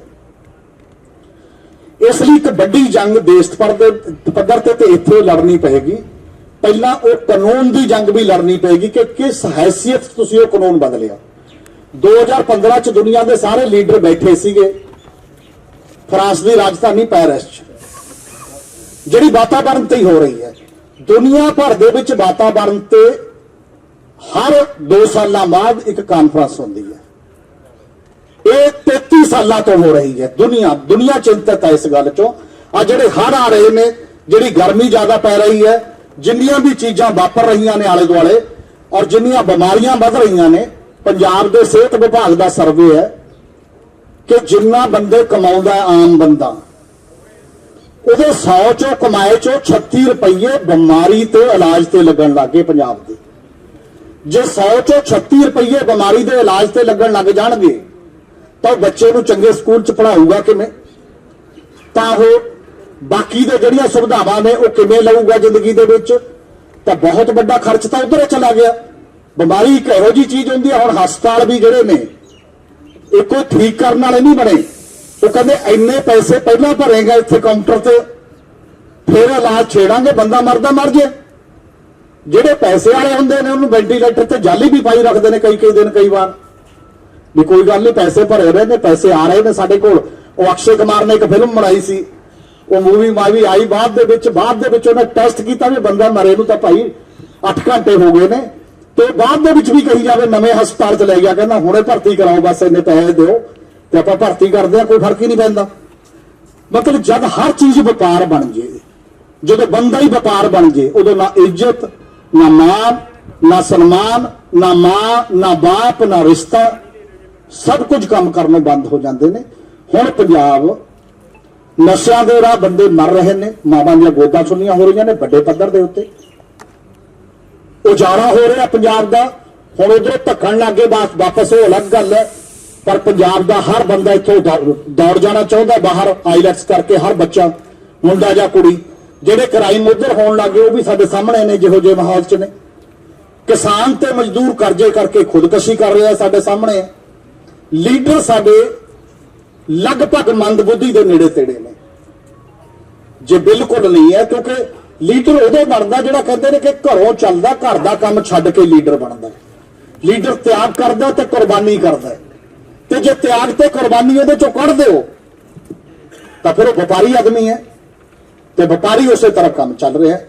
B: ਇਸ ਲਈ ਇੱਕ ਵੱਡੀ ਜੰਗ ਦੇਸ਼ ਪੱਧਰ ਪੱਧਰ ਤੇ ਇੱਥੇ ਲੜਨੀ ਪਏਗੀ। ਪਹਿਲਾਂ ਉਹ ਕਾਨੂੰਨ ਦੀ ਜੰਗ ਵੀ ਲੜਨੀ ਪਏਗੀ ਕਿ ਕਿਸ ਹੈਸੀਅਤ ਤੁਸੀਂ ਉਹ ਕਾਨੂੰਨ ਬਦਲਿਆ। 2015 ਚ ਦੁਨੀਆ ਦੇ ਸਾਰੇ ਲੀਡਰ ਬੈਠੇ ਸੀਗੇ। ਫਰਾਂਸ ਦੀ ਰਾਜਧਾਨੀ ਪੈਰਿਸ 'ਚ। ਜਿਹੜੀ ਵਾਤਾਵਰਣ ਤੇ ਹੀ ਹੋ ਰਹੀ ਹੈ। ਦੁਨੀਆ ਭਰ ਦੇ ਵਿੱਚ ਵਾਤਾਵਰਣ ਤੇ ਹਰ 2 ਸਾਲਾਂ ਬਾਅਦ ਇੱਕ ਕਾਨਫਰੰਸ ਹੁੰਦੀ ਹੈ। ਇਹ 33 ਸਾਲਾਂ ਤੋਂ ਹੋ ਰਹੀ ਹੈ। ਦੁਨੀਆ ਦੁਨੀਆ ਚਿੰਤਤ ਹੈ ਇਸ ਗੱਲ ਚੋਂ। ਆ ਜਿਹੜੇ ਹੜ੍ਹ ਆ ਰਹੇ ਨੇ, ਜਿਹੜੀ ਗਰਮੀ ਜ਼ਿਆਦਾ ਪੈ ਰਹੀ ਹੈ ਜਿੰਨੀਆਂ ਵੀ ਚੀਜ਼ਾਂ ਵਾਪਰ ਰਹੀਆਂ ਨੇ ਆਲੇ ਦੁਆਲੇ ਔਰ ਜਿੰਨੀਆਂ ਬਿਮਾਰੀਆਂ ਵੱਧ ਰਹੀਆਂ ਨੇ, ਪੰਜਾਬ ਦੇ ਸਿਹਤ ਵਿਭਾਗ ਦਾ ਸਰਵੇ ਹੈ ਕਿ ਜਿੰਨਾ ਬੰਦੇ ਕਮਾਉਂਦਾ ਆਮ ਬੰਦਾ, ਉਹਦੇ 100 ਚੋਂ ਕਮਾਏ ਚੋਂ 36 ਰੁਪਏ ਬਿਮਾਰੀ ਤੇ ਇਲਾਜ ਤੇ ਲੱਗਣ ਲੱਗੇ ਪੰਜਾਬ ਦੇ। ਜੇ 100 ਚੋਂ 36 ਰੁਪਏ ਬਿਮਾਰੀ ਦੇ ਇਲਾਜ ਤੇ ਲੱਗਣ ਲੱਗ ਜਾਣਗੇ, ਤਾਂ ਉਹ ਬੱਚੇ ਨੂੰ ਚੰਗੇ ਸਕੂਲ ਚ ਪੜਾਊਗਾ ਕਿਵੇਂ? ਤਾਂ ਉਹ ਬਾਕੀ ਦੇ ਜਿਹੜੀਆਂ ਸੁਵਿਧਾਵਾਂ ਨੇ ਉਹ ਕਿਵੇਂ ਲਊਗਾ ਜ਼ਿੰਦਗੀ ਦੇ ਵਿੱਚ? ਤਾਂ ਬਹੁਤ ਵੱਡਾ ਖਰਚ ਤਾਂ ਉਧਰ ਚਲਾ ਗਿਆ। ਬਿਮਾਰੀ ਇੱਕ ਇਹੋ ਜੀ ਚੀਜ਼ ਹੁੰਦੀ ਹੈ ਹੁਣ ਹਸਪਤਾਲ ਵੀ ਜਿਹੜੇ ਨੇ ਇਹ ਕੋਈ ਠੀਕ ਕਰਨ ਵਾਲੇ ਨਹੀਂ ਬਣੇ। ਉਹ ਕਹਿੰਦੇ ਇੰਨੇ ਪੈਸੇ ਪਹਿਲਾਂ ਭਰੇਗਾ ਇੱਥੇ ਕਾਊਂਟਰ ਤੇ, ਫਿਰ ਇਲਾਜ ਛੇੜਾਂਗੇ, ਬੰਦਾ ਮਰਦਾ ਮਰ ਜੇ। ਜਿਹੜੇ ਪੈਸੇ ਵਾਲੇ ਹੁੰਦੇ ਨੇ, ਉਹਨੂੰ ਵੈਂਟੀਲੇਟਰ ਤੇ ਜਾਲੀ ਵੀ ਪਾਈ ਰੱਖਦੇ ਨੇ ਕਈ ਕਈ ਦਿਨ, ਕਈ ਵਾਰ। ਵੀ ਕੋਈ ਗੱਲ ਨਹੀਂ, ਪੈਸੇ ਭਰੇ ਰਹੇ ਨੇ ਪੈਸੇ ਆ ਰਹੇ ਨੇ ਸਾਡੇ ਕੋਲ। ਉਹ ਅਕਸ਼ੇ ਕੁਮਾਰ ਨੇ ਇੱਕ ਫਿਲਮ ਬਣਾਈ ਸੀ ਉਹ ਮੂਵੀ ਮਾਵੀ ਆਈ, ਬਾਅਦ ਦੇ ਵਿੱਚ, ਬਾਅਦ ਦੇ ਵਿੱਚ ਉਹਨੇ ਟੈਸਟ ਕੀਤਾ ਵੀ ਬੰਦਾ ਮਰੇ ਨੂੰ ਤਾਂ ਭਾਈ 8 ਘੰਟੇ ਹੋ ਗਏ ਨੇ। ਤੇ ਬਾਅਦ ਦੇ ਵਿੱਚ ਵੀ ਕਹੀ ਜਾਵੇ ਨਵੇਂ ਹਸਪਤਾਲ ਚ ਲੈ ਗਿਆ, ਕਹਿੰਦਾ ਹੁਣੇ ਭਰਤੀ ਕਰਾਓ, ਬਸ ਇੰਨੇ ਪੈਸੇ ਦਿਓ। ਤੇ ਆਪਾਂ ਭਰਤੀ ਕਰਦੇ ਆ ਕੋਈ ਫ਼ਰਕ ਹੀ ਨਹੀਂ ਪੈਂਦਾ। ਮਤਲਬ ਜਦ ਹਰ ਚੀਜ਼ ਵਪਾਰ ਬਣ ਜੇ, ਜਦੋਂ ਬੰਦਾ ਹੀ ਵਪਾਰ ਬਣ ਜੇ, ਉਦੋਂ ਨਾ ਇੱਜ਼ਤ, ਨਾ ਮਾਨ ਨਾ ਸਨਮਾਨ, ਨਾ ਮਾਂ, ਨਾ ਬਾਪ, ਨਾ ਰਿਸ਼ਤਾ, ਸਭ ਕੁਝ ਕੰਮ ਕਰਨੋਂ ਬੰਦ ਹੋ ਜਾਂਦੇ ਨੇ। ਹੁਣ ਪੰਜਾਬ ਨਸ਼ਿਆਂ ਦੇ ਰਾਹ ਬੰਦੇ ਮਰ ਰਹੇ ਨੇ, ਮਾਵਾਂ ਦੀਆਂ ਗੋਦਾਂ ਸੁਣੀਆਂ ਹੋ ਰਹੀਆਂ ਨੇ, ਵੱਡੇ ਪੱਧਰ ਦੇ ਉੱਤੇ। ਉਜਾੜਾ ਹੋ ਰਿਹਾ ਪੰਜਾਬ ਦਾ। ਹੁਣ ਉਧਰੋਂ ਧੱਕਣ ਲੱਗੇ ਬਾਅਦ ਵਾਪਸ ਉਹ ਅਲੱਗ ਗੱਲ ਹੈ। ਪਰ ਪੰਜਾਬ ਦਾ ਹਰ ਬੰਦਾ ਇੱਥੋਂ ਦੌੜ ਦੌੜ ਜਾਣਾ ਚਾਹੁੰਦਾ, ਬਾਹਰ ਆਈਲੈਟਸ ਕਰਕੇ ਹਰ ਬੱਚਾ, ਮੁੰਡਾ ਜਾਂ ਕੁੜੀ, ਜਿਹੜੇ ਕ੍ਰਾਈਮ ਉਧਰ ਹੋਣ ਲੱਗੇ ਉਹ ਵੀ ਸਾਡੇ ਸਾਹਮਣੇ ਨੇ, ਜਿਹੋ ਜਿਹੇ ਮਾਹੌਲ 'ਚ ਨੇ। ਕਿਸਾਨ ਤੇ ਮਜ਼ਦੂਰ ਕਰਜ਼ੇ ਕਰਕੇ ਖੁਦਕਸ਼ੀ ਕਰ ਰਿਹਾ ਸਾਡੇ ਸਾਹਮਣੇ। ਹੈ। ਲੀਡਰ ਸਾਡੇ ਲਗਭਗ ਮੰਦਬੁੱਧੀ ਦੇ ਨੇੜੇ ਤੇੜੇ ਨੇ। ਜੇ ਬਿਲਕੁਲ ਨਹੀਂ ਹੈ, ਕਿਉਂਕਿ ਲੀਡਰ ਉਹਦੇ ਬਣਦਾ ਜਿਹੜਾ ਕਹਿੰਦੇ ਨੇ ਕਿ ਘਰੋਂ ਚੱਲਦਾ, ਘਰ ਦਾ ਕੰਮ ਛੱਡ ਕੇ ਲੀਡਰ ਬਣਦਾ ਲੀਡਰ ਤਿਆਗ ਕਰਦਾ ਤੇ ਕੁਰਬਾਨੀ ਕਰਦਾ ਤੇ ਜੇ ਤਿਆਗ ਤੇ ਕੁਰਬਾਨੀ ਉਹਦੇ ਚੋਂ ਕੱਢ ਦਿਓ, ਤਾਂ ਫਿਰ ਉਹ ਵਪਾਰੀ ਆਦਮੀ ਹੈ ਤੇ ਵਪਾਰੀ ਉਸੇ ਤਰ੍ਹਾਂ ਕੰਮ ਚੱਲ ਰਿਹਾ ਹੈ।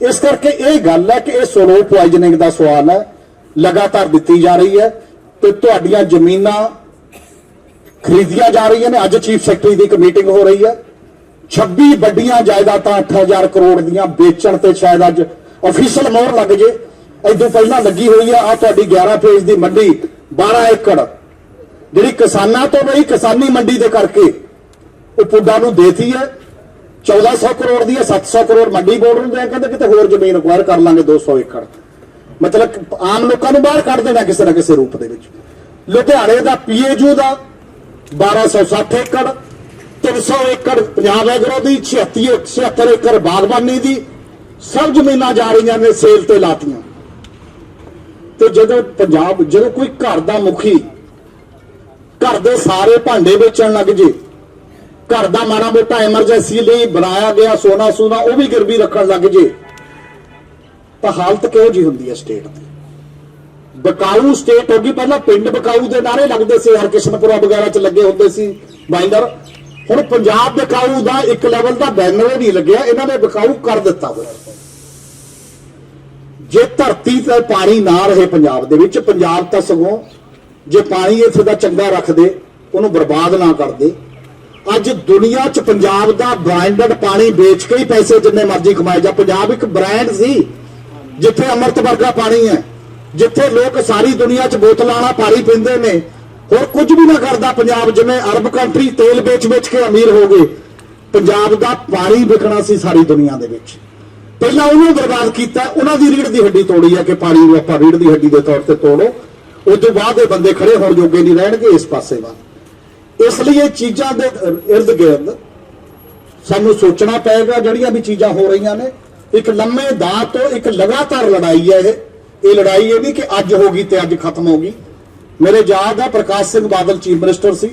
B: ਇਸ ਕਰਕੇ ਇਹ ਗੱਲ ਹੈ ਕਿ ਇਹ ਸਲੋ ਪੁਆਇਜ਼ਨਿੰਗ ਦਾ ਸਵਾਲ ਹੈ, ਲਗਾਤਾਰ ਦਿੱਤੀ ਜਾ ਰਹੀ ਹੈ ਤੇ ਤੁਹਾਡੀਆਂ ਜ਼ਮੀਨਾਂ ਖਰੀਦੀਆਂ ਜਾ ਰਹੀਆਂ ਨੇ। ਅੱਜ ਚੀਫ ਸੈਕਟਰੀ ਦੀ ਇੱਕ ਮੀਟਿੰਗ ਹੋ ਰਹੀ ਹੈ। 26 ਵੱਡੀਆਂ ਜਾਇਦਾਦਾਂ 8000 ਕਰੋੜ ਦੀਆਂ ਵੇਚਣ ਤੇ ਸ਼ਾਇਦ ਅੱਜ ਅਫੀਸ਼ੀਅਲ ਮੋਹਰ ਲੱਗ ਜੇ। ਇਦੋਂ ਪਹਿਲਾਂ ਲੱਗੀ ਹੋਈ ਹੈ ਆ ਤੁਹਾਡੀ 11 ਫੇਜ਼ ਦੀ ਮੰਡੀ 12 ਏਕੜ। ਜਿਹੜੀ ਕਿਸਾਨਾਂ ਤੋਂ ਬਈ ਕਿਸਾਨੀ ਮੰਡੀ ਦੇ ਕਰਕੇ ਉਹ ਪੁੱਡਾ ਨੂੰ ਦੇਤੀ ਹੈ। 1400 ਕਰੋੜ ਦੀ ਹੈ 700 ਕਰੋੜ ਮੰਡੀ ਬੋਰਡ ਨੂੰ ਦੇ ਕਹਿੰਦੇ ਕਿਤੇ ਹੋਰ ਜ਼ਮੀਨ ਅਕਵਾਇਰ ਕਰ ਲਾਂਗੇ 200 ਏਕੜ। ਮਤਲਬ ਆਮ ਲੋਕਾਂ ਨੂੰ ਬਾਹਰ ਕੱਢ ਦੇਣਾ ਕਿਸੇ ਨਾ ਕਿਸੇ ਰੂਪ ਦੇ ਵਿੱਚ। ਲੁਧਿਆਣੇ ਦਾ ਪੀਏਯੂ ਦਾ 1260 ਏਕੜ 300 ਏਕੜ ਪੰਜਾਬ ਐਗਰੋ ਦੀ 76 76 ਏਕੜ ਬਾਗਬਾਨੀ ਦੀ, ਸਭ ਜ਼ਮੀਨਾਂ ਜਾ ਰਹੀਆਂ ਨੇ ਸੇਲ ਤੇ ਲਾਤੀਆਂ। ਤੇ ਜਦੋਂ ਪੰਜਾਬ, ਜਦੋਂ ਕੋਈ ਘਰ ਦਾ ਮੁਖੀ ਘਰ ਦੇ ਸਾਰੇ ਭਾਂਡੇ ਵੇਚਣ ਲੱਗ ਜੇ, ਘਰ ਦਾ ਮਾੜਾ ਮੋਟਾ ਐਮਰਜੈਂਸੀ ਲਈ ਬਣਾਇਆ ਗਿਆ ਸੋਨਾ ਸੂਨਾ ਉਹ ਵੀ ਗਿਰਵੀ ਰੱਖਣ ਲੱਗ ਜੇ, ਤਾਂ ਹਾਲਤ ਕਿਹੋ ਜੀ ਹੁੰਦੀ ਹੈ ਸਟੇਟ ਦੀ? ਬਕਾਊ ਸਟੇਟ ਹੋ ਗਈ। ਪਹਿਲਾਂ ਪਿੰਡ ਬਕਾਊ ਦੇ ਨਾਰੇ ਲੱਗਦੇ ਸੀ, ਹਰਕਿਸ਼ਨਪੁਰਾ ਵਗੈਰਾ ਚ ਲੱਗੇ ਹੁੰਦੇ ਸੀ ਬਾਈਂਡਰ ਹੁਣ ਪੰਜਾਬ ਬਕਾਊ ਦਾ ਇੱਕ ਲੈਵਲ ਦਾ ਬੈਨਰ ਨਹੀਂ ਲੱਗਿਆ, ਇਹਨਾਂ ਨੇ ਬਕਾਊ ਕਰ ਦਿੱਤਾ ਹੋਇਆ। ਜੇ ਧਰਤੀ ਤੇ ਪਾਣੀ ਨਾ ਰਹੇ ਪੰਜਾਬ ਦੇ ਵਿੱਚ, ਪੰਜਾਬ ਤਾਂ ਸਗੋਂ ਜੇ ਪਾਣੀ ਇੱਥੇ ਦਾ ਚੰਗਾ ਰੱਖਦੇ ਉਹਨੂੰ ਬਰਬਾਦ ਨਾ ਕਰਦੇ ਅੱਜ ਦੁਨੀਆ 'ਚ ਪੰਜਾਬ ਦਾ ਬ੍ਰਾਂਡਡ ਪਾਣੀ ਵੇਚ ਕੇ ਹੀ ਪੈਸੇ ਜਿੰਨੇ ਮਰਜ਼ੀ ਕਮਾਏ ਜਾ। ਪੰਜਾਬ ਇੱਕ ਬ੍ਰਾਂਡ ਸੀ, ਜਿੱਥੇ ਅੰਮ੍ਰਿਤ ਵਰਗਾ ਪਾਣੀ ਹੈ। ਜਿੱਥੇ ਲੋਕ ਸਾਰੀ ਦੁਨੀਆ 'ਚ ਬੋਤਲਾਂ ਵਾਲਾ ਪਾਣੀ ਪੀਂਦੇ ਨੇ, ਹੋਰ ਕੁਝ ਵੀ ਨਾ ਕਰਦਾ ਪੰਜਾਬ, ਜਿਵੇਂ ਅਰਬ ਕੰਟਰੀ ਤੇਲ ਵੇਚ-ਵੇਚ ਕੇ ਅਮੀਰ ਹੋ ਗਏ। ਪੰਜਾਬ ਦਾ ਪਾਣੀ ਵਿਕਣਾ ਸੀ ਸਾਰੀ ਦੁਨੀਆ ਦੇ ਵਿੱਚ। ਪਹਿਲਾਂ ਉਹਨੂੰ ਬਰਬਾਦ ਕੀਤਾ, ਉਹਨਾਂ ਦੀ ਰੀੜ ਦੀ ਹੱਡੀ ਤੋੜੀ ਆ ਕਿ ਪਾਣੀ ਨੂੰ ਆਪਾਂ ਰੀੜ ਦੀ ਹੱਡੀ ਦੇ ਤੌਰ ਤੇ ਤੋੜੋ। ਉਸ ਤੋਂ ਬਾਅਦ ਇਹ ਬੰਦੇ ਖੜੇ ਹੋਣ ਜੋਗੇ ਨਹੀਂ ਰਹਿਣਗੇ ਇਸ ਪਾਸੇ ਵੱਲ। ਇਸ ਲਈ ਇਹ ਚੀਜ਼ਾਂ ਦੇ ਇਰਦ ਗਿਰਦ ਸਾਨੂੰ ਸੋਚਣਾ ਪਏਗਾ, ਜਿਹੜੀਆਂ ਵੀ ਚੀਜ਼ਾਂ ਹੋ ਰਹੀਆਂ ਨੇ। ਇੱਕ ਲੰਮੇ ਦਾਅ ਤੋਂ ਇੱਕ ਲਗਾਤਾਰ ਲੜਾਈ ਹੈ ਇਹ। ਇਹ ਲੜਾਈ ਇਹ ਨਹੀਂ ਕਿ ਅੱਜ ਹੋ ਗਈ ਤੇ ਅੱਜ ਖਤਮ ਹੋ ਗਈ। ਮੇਰੇ ਯਾਦ ਆ ਪ੍ਰਕਾਸ਼ ਸਿੰਘ ਬਾਦਲ ਚੀਫ ਮਿਨਿਸਟਰ ਸੀ।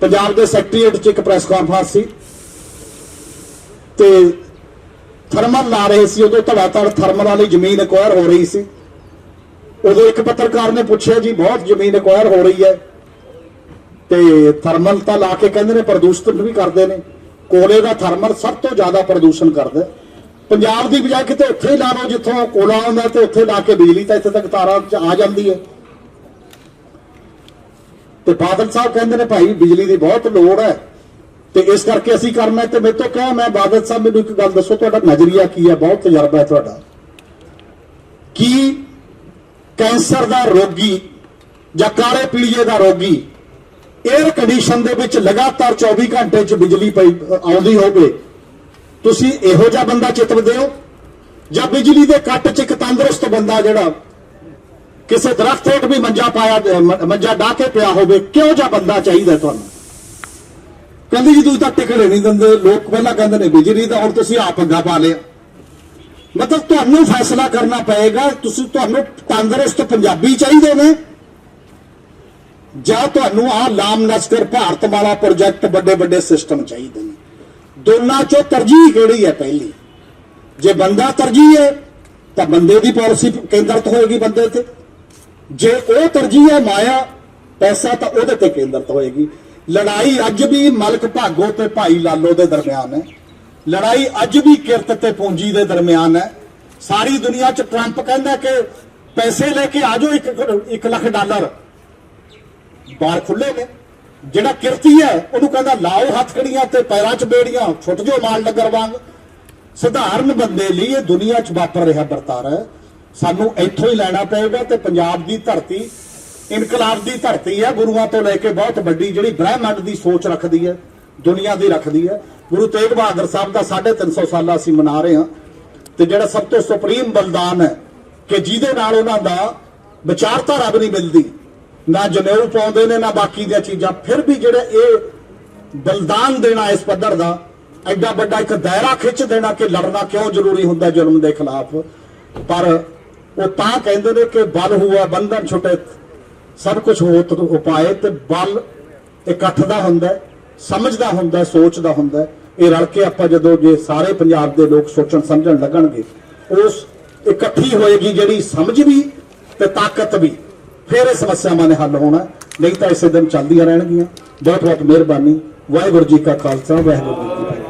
B: ਪੰਜਾਬ ਦੇ ਸੈਕਟਰੀਏਟ 'ਚ ਇੱਕ ਪ੍ਰੈਸ ਕਾਨਫਰੰਸ ਸੀ। ਤੇ ਥਰਮਲ ਲਾ ਰਹੇ ਸੀ, ਉਦੋਂ ਧੜਾ ਧੜ ਥਰਮਲ ਵਾਲੀ ਜ਼ਮੀਨ ਐਕਵਾਇਰ ਹੋ ਰਹੀ ਸੀ। ਉਦੋਂ ਇੱਕ ਪੱਤਰਕਾਰ ਨੇ ਪੁੱਛਿਆ, ਜੀ, ਬਹੁਤ ਜ਼ਮੀਨ ਐਕਵਾਇਰ ਹੋ ਰਹੀ ਹੈ। ਤੇ ਥਰਮਲ ਤਾਂ ਲਾ ਕੇ ਕਹਿੰਦੇ ਨੇ ਪ੍ਰਦੂਸ਼ਣ ਵੀ ਕਰਦੇ ਨੇ। ਕੋਲੇ ਦਾ ਥਰਮਲ ਸਭ ਤੋਂ ਜ਼ਿਆਦਾ ਪ੍ਰਦੂਸ਼ਣ ਕਰਦਾ। ਹੈ। ਪੰਜਾਬ ਦੀ ਬਜਾਏ ਕਿਤੇ ਉੱਥੇ ਲਾ ਲਓ ਜਿੱਥੋਂ ਕੋਲਾ ਆਉਂਦਾ ਤੇ ਉੱਥੇ ਲਾ ਕੇ ਬਿਜਲੀ ਤਾਂ ਇੱਥੇ ਤੱਕ ਤਾਰਾਂ 'ਚ ਆ ਜਾਂਦੀ ਹੈ। ਤੇ ਬਾਦਲ ਸਾਹਿਬ ਕਹਿੰਦੇ ਨੇ, ਭਾਈ, ਬਿਜਲੀ ਦੀ ਬਹੁਤ ਲੋੜ ਹੈ ਤੇ ਇਸ ਕਰਕੇ ਅਸੀਂ ਕਰਨਾ ਤੇ ਮੇਰੇ ਤੋਂ ਕਹਾਂ ਮੈਂ ਬਾਦਲ ਸਾਹਿਬ, ਮੈਨੂੰ ਇੱਕ ਗੱਲ ਦੱਸੋ, ਤੁਹਾਡਾ ਨਜ਼ਰੀਆ ਕੀ ਹੈ? ਬਹੁਤ ਤਜਰਬਾ ਹੈ ਤੁਹਾਡਾ। ਕੀ ਕੈਂਸਰ ਦਾ ਰੋਗੀ ਜਾਂ ਕਾਲੇ ਪੀਲੀਏ ਦਾ ਰੋਗੀ 에ਅਰ ਕੰਡੀਸ਼ਨ ਦੇ ਵਿੱਚ ਲਗਾਤਾਰ 24 ਘੰਟੇ 'ਚ ਬਿਜਲੀ ਪਈ ਆਉਂਦੀ ਹੋਵੇ ਤੁਸੀਂ ਇਹੋ ਜਿਹਾ ਬੰਦਾ ਚਿਤਵਦੇ ਹੋ? ਜਾਂ ਬਿਜਲੀ ਦੇ ਕੱਟ 'ਚ ਇੱਕ ਤੰਦਰੁਸਤ ਬੰਦਾ ਜਿਹੜਾ ਕਿਸੇ ਦਰਖਤ ਹੇਠ ਵੀ ਮੰਜਾ ਪਾਇਆ ਮੰਜਾ ਢਾ ਕੇ ਪਿਆ ਹੋਵੇ, ਕਿਹੋ ਜਿਹਾ ਬੰਦਾ ਚਾਹੀਦਾ ਤੁਹਾਨੂੰ? ਕਹਿੰਦੇ ਜੀ, ਤੁਸੀਂ ਤਾਂ ਟਿਕੜੇ ਨਹੀਂ ਦਿੰਦੇ। ਲੋਕ ਪਹਿਲਾਂ ਕਹਿੰਦੇ ਨੇ, ਬਿਜਲੀ ਦਾ ਹੁਣ ਤੁਸੀਂ ਆਪ ਅੱਗਾ ਪਾ ਲਿਆ। ਮਤਲਬ ਤੁਹਾਨੂੰ ਫੈਸਲਾ ਕਰਨਾ ਪਏਗਾ, ਤੁਸੀਂ ਤੁਹਾਨੂੰ ਤੰਦਰੁਸਤ ਪੰਜਾਬੀ ਚਾਹੀਦੇ ਨੇ। ਜਾਂ ਤੁਹਾਨੂੰ ਆ ਲਾਮ ਨਸਕਰ ਭਾਰਤ ਵਾਲਾ ਪ੍ਰੋਜੈਕਟ ਵੱਡੇ ਵੱਡੇ ਸਿਸਟਮ ਚਾਹੀਦੇ ਨੇ। ਦੋਨਾਂ ਚੋਂ ਤਰਜੀਹ ਕਿਹੜੀ ਹੈ ਪਹਿਲੀ? ਜੇ ਬੰਦਾ ਤਰਜੀਹ ਹੈ, ਤਾਂ ਬੰਦੇ ਦੀ ਪਾਲਿਸੀ ਕੇਂਦਰਿਤ ਹੋਏਗੀ ਬੰਦੇ ਤੇ। ਜੇ ਉਹ ਤਰਜੀਹ ਹੈ ਮਾਇਆ, ਪੈਸਾ ਤਾਂ ਉਹਦੇ ਤੇ ਕੇਂਦਰਿਤ ਹੋਏਗੀ। ਲੜਾਈ ਅੱਜ ਵੀ ਮਲਕ ਭਾਗੋ ਤੇ ਭਾਈ ਲਾਲੋ ਦੇ ਦਰਮਿਆਨ ਹੈ। ਲੜਾਈ ਅੱਜ ਵੀ ਕਿਰਤ ਤੇ ਪੂੰਜੀ ਦੇ ਦਰਮਿਆਨ ਹੈ। ਸਾਰੀ ਦੁਨੀਆ 'ਚ ਟਰੰਪ ਕਹਿੰਦਾ ਕਿ ਪੈਸੇ ਲੈ ਕੇ ਆ ਜਾਓ 1 ਲੱਖ ਡਾਲਰ। ਬਾਹਰ ਖੁੱਲੇ ਨੇ ਜਿਹੜਾ ਕਿਰਤੀ ਹੈ, ਉਹਨੂੰ ਕਹਿੰਦਾ ਲਾਓ ਹੱਥਕੜੀਆਂ ਤੇ ਪੈਰਾਂ 'ਚ ਬੇੜੀਆਂ, ਛੁੱਟ ਜਾਓ ਮਾਲ ਨਗਰ ਵਾਂਗ। ਸਧਾਰਨ ਬੰਦੇ ਲਈ ਇਹ ਦੁਨੀਆ 'ਚ ਵਾਪਰ ਰਿਹਾ ਵਰਤਾਰਾ ਹੈ ਸਾਨੂੰ ਇੱਥੋਂ ਹੀ ਲੈਣਾ ਪਏਗਾ ਤੇ ਪੰਜਾਬ ਦੀ ਧਰਤੀ, ਇਨਕਲਾਬ ਦੀ ਧਰਤੀ ਹੈ। ਗੁਰੂਆਂ ਤੋਂ ਲੈ ਕੇ ਬਹੁਤ ਵੱਡੀ ਜਿਹੜੀ ਬ੍ਰਹਿਮੰਡ ਦੀ ਸੋਚ ਰੱਖਦੀ ਹੈ, ਦੁਨੀਆ ਦੀ ਰੱਖਦੀ ਹੈ। ਗੁਰੂ ਤੇਗ ਬਹਾਦਰ ਸਾਹਿਬ ਦਾ 350 ਸਾਲਾ ਅਸੀਂ ਮਨਾ ਰਹੇ ਹਾਂ। ਤੇ ਜਿਹੜਾ ਸਭ ਤੋਂ ਸੁਪਰੀਮ ਬਲਿਦਾਨ ਹੈ ਕਿ ਜਿਹਦੇ ਨਾਲ ਉਹਨਾਂ ਦਾ ਵਿਚਾਰਧਾਰਾ ਵੀ ਨਹੀਂ ਮਿਲਦੀ। ਨਾ ਜਨੇਊ ਪਾਉਂਦੇ ਨੇ, ਨਾ ਬਾਕੀ ਦੀਆਂ ਚੀਜ਼ਾਂ। ਫਿਰ ਵੀ ਜਿਹੜਾ ਇਹ ਬਲਿਦਾਨ ਦੇਣਾ ਇਸ ਪੱਧਰ ਦਾ, ਐਡਾ ਵੱਡਾ ਇੱਕ ਦਾਇਰਾ ਖਿੱਚ ਦੇਣਾ ਕਿ ਲੜਨਾ ਕਿਉਂ ਜ਼ਰੂਰੀ ਹੁੰਦਾ ਜ਼ੁਲਮ ਦੇ ਖਿਲਾਫ? ਪਰ ਉਹ ਤਾਂ ਕਹਿੰਦੇ ਨੇ ਕਿ ਬਲ ਹੁਆ ਬੰਧਨ ਛੁਟੇ, ਸਭ ਕੁਝ ਹੋਤ ਉਪਾਏ ਤੇ ਬਲ ਇਕੱਠ ਦਾ ਹੁੰਦਾ, ਸਮਝਦਾ ਹੁੰਦਾ, ਸੋਚਦਾ ਹੁੰਦਾ। ਇਹ ਰਲ ਕੇ ਆਪਾਂ ਜਦੋਂ ਜੇ ਸਾਰੇ ਪੰਜਾਬ ਦੇ ਲੋਕ ਸੋਚਣ, ਸਮਝਣ ਲੱਗਣਗੇ, ਉਸ ਇਕੱਠੀ ਹੋਏਗੀ ਜਿਹੜੀ ਸਮਝ ਵੀ ਤੇ ਤਾਕਤ ਵੀ। ਫਿਰ ਇਹ ਸਮੱਸਿਆਵਾਂ ਨੇ ਹੱਲ ਹੋਣਾ। ਨਹੀਂ ਤਾਂ ਇਸੇ ਦਿਨ ਚੱਲਦੀਆਂ ਰਹਿਣਗੀਆਂ। ਬਹੁਤ ਬਹੁਤ ਮਿਹਰਬਾਨੀ। ਵਾਹਿਗੁਰੂ ਜੀ ਕਾ ਖਾਲਸਾ, ਵਾਹਿਗੁਰੂ ਜੀ ਕੀ ਫਤਿਹ।